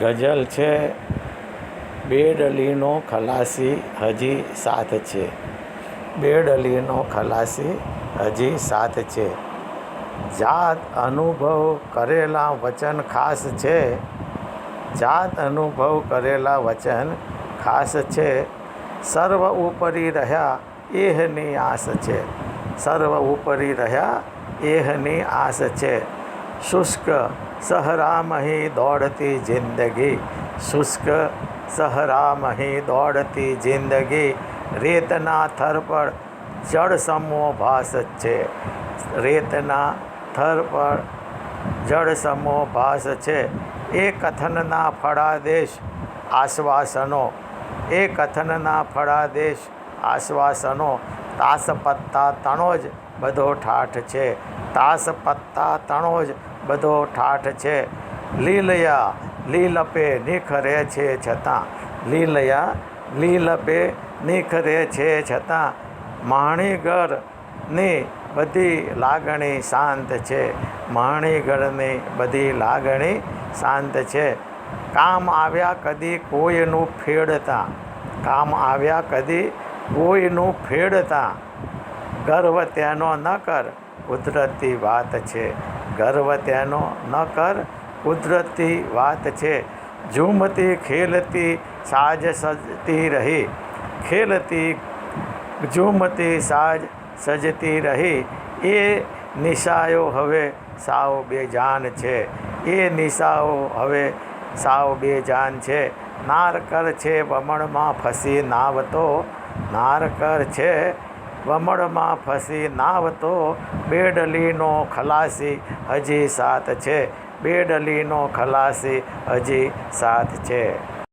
ગઝલ છે. બેડલીનો ખલાસી હજી સાથ છે. બેડલીનો ખલાસી હજી સાથ છે. જાત અનુભવ કરેલા વચન ખાસ છે. જાત અનુભવ કરેલા વચન ખાસ છે. સર્વ ઉપરી રહ્યા એહની આસ છે. સર્વ ઉપરી રહ્યા એહની આસ છે. શુષ્ક સહરામહી દોડતી જિંદગી શુષ્ક સહરામહી દોડતી જિંદગી રેતના થર પર જળ સમૂહ ભાસ છે રેતના થર પર જળ સમૂહ ભાસ છે એ કથનના ફળાદેશ આશ્વાસનો એ કથનના ફળાદેશ આશ્વાસનો તાસ પત્તા તણો જ બધો ઠાઠ છે. તાસ પત્તા તણો જ બધો ઠાઠ છે. લીલયા લીલપે નિખરે છે છતાં. લીલયા લીલપે નિખરે છે છતાં. માણીગરની બધી લાગણી શાંત છે. માણીગઢની બધી લાગણી શાંત છે. કામ આવ્યા કદી કોઈનું ફેડતા. કામ આવ્યા કદી કોઈનું ફેડતા. ગર્વ તેનો ન કર, કુદરતી વાત છે. ગર્વ તેનો ન કર, કુદરતી વાત છે. ઝૂમતી, ખેલતી, સાજ સજતી રહી. ખેલતી, ઝૂમતી, સાજ સજતી રહી. એ નિશાઓ હવે સાવ બેજાન છે. એ નિશાઓ હવે સાવ બેજાન છે. નારકર છે વમણમાં ફસી નાવતો, નારકર છે વમણમાં ફસી નાવતો, બેડલીનો ખલાસી હજી સાથ છે, બેડલીનો ખલાસી હજી સાથ છે.